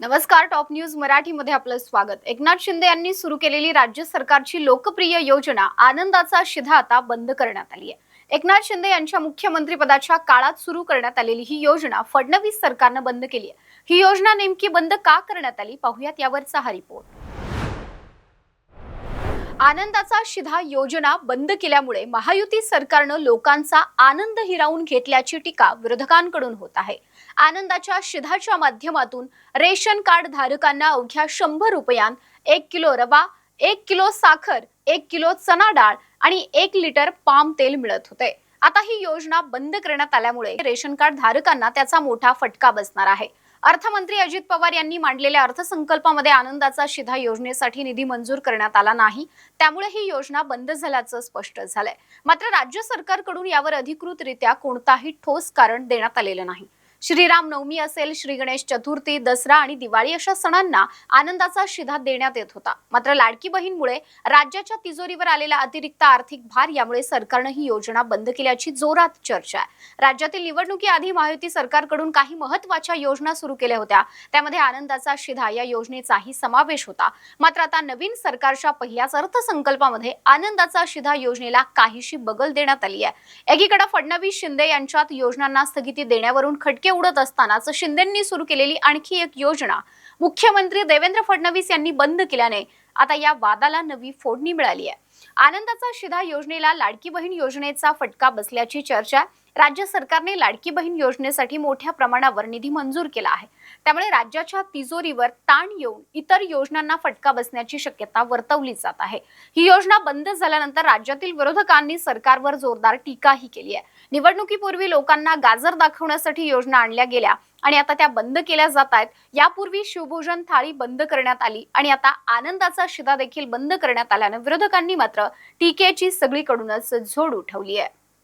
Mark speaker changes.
Speaker 1: नमस्कार top news मराठीमध्ये आपलं स्वागत. एकनाथ शिंदे यांनी सुरू केलेली राज्य सरकारची लोकप्रिय योजना आनंदाचा शिधा आता बंद करण्यात आली आहे. एकनाथ शिंदे यांच्या मुख्यमंत्रीपदाच्या काळात सुरू करण्यात आलेली ही योजना फडणवीस सरकारनं बंद केली आहे. ही योजना नेमकी बंद का करण्यात आली? पाहुयात यावरचा हा रिपोर्ट आनंदाचा शिधा योजना बंद केल्यामुळे महायुती सरकारनं लोकांचा आनंद हिरावून घेतल्याची टीका विरोधकांकडून होत आहे. आनंदाच्या शिधाच्या माध्यमातून रेशन कार्ड धारकांना अवघ्या शंभर रुपयांत एक किलो रवा एक किलो साखर एक किलो चना डाळ आणि एक लिटर पाम तेल मिळत होते. आता ही योजना बंद करण्यात आल्यामुळे रेशन कार्ड धारकांना त्याचा मोठा फटका बसणार आहे. अर्थमंत्री अजित पवार यांनी मांडलेल्या अर्थसंकल्पामध्ये आनंदाचा शिधा योजनेसाठी निधी मंजूर करण्यात आला नाही. त्यामुळे ही योजना बंद झाल्याचं स्पष्ट झालंय. मात्र राज्य सरकारकडून यावर अधिकृतरित्या कोणताही ठोस कारण देण्यात आलेलं नाही. श्रीराम नवमी असेल श्री गणेश चतुर्थी दसरा आणि दिवाळी अशा सणांना आनंदाचा शिधा देण्यात येत होता. मात्र लाडकी बहीणमुळे राज्याच्या तिजोरीवर आलेला अतिरिक्त आर्थिक भार यामुळे सरकारनं ही योजना बंद केल्याची जोरात चर्चा आहे. राज्यातील निवडणुकीआधी महायुती सरकारकडून काही महत्त्वाच्या योजना सुरू केल्या होत्या. त्यामध्ये आनंदाचा शिधा या योजनेचाही समावेश होता. मात्र आता नवीन सरकारच्या पहिल्याच अर्थसंकल्पामध्ये आनंदाचा शिधा योजनेला काहीशी बगल देण्यात आली आहे. एकीकडे फडणवीस शिंदे यांच्यात योजनांना स्थगिती देण्यावरून खटके उडत असतानाच शिंदेंनी सुरू केलेली आणखी एक योजना. मुख्यमंत्री देवेंद्र फडणवीस यांनी बंद केल्याने आता या वादाला नवी फोडणी मिळाली आहे. आनंदाचा शिधा योजनेला लाडकी बहीण योजनेचा फटका बसल्याची चर्चा राज्य सरकारने लाडकी बहीण योजनेसाठी मोठ्या प्रमाणावर निधी मंजूर केला आहे. त्यामुळे राज्याच्या तिजोरीवर ताण येऊन इतर योजनांना फटका बसण्याची शक्यता वर्तवली जात आहे. ही योजना बंद झाल्यानंतर राज्यातील विरोधकांनी सरकारवर जोरदार टीकाही केली आहे. निवडणुकीपूर्वी लोकांना गाजर दाखवण्यासाठी योजना आणल्या गेल्या आणि आता त्या बंद केल्या जात आहेत. यापूर्वी शिवभोजन थाळी बंद करण्यात आली आणि आता आनंदाचा शिदा देखील बंद करण्यात आल्यानं विरोधकांनी मात्र टीकेची सगळीकडूनच झोड उठवली आहे.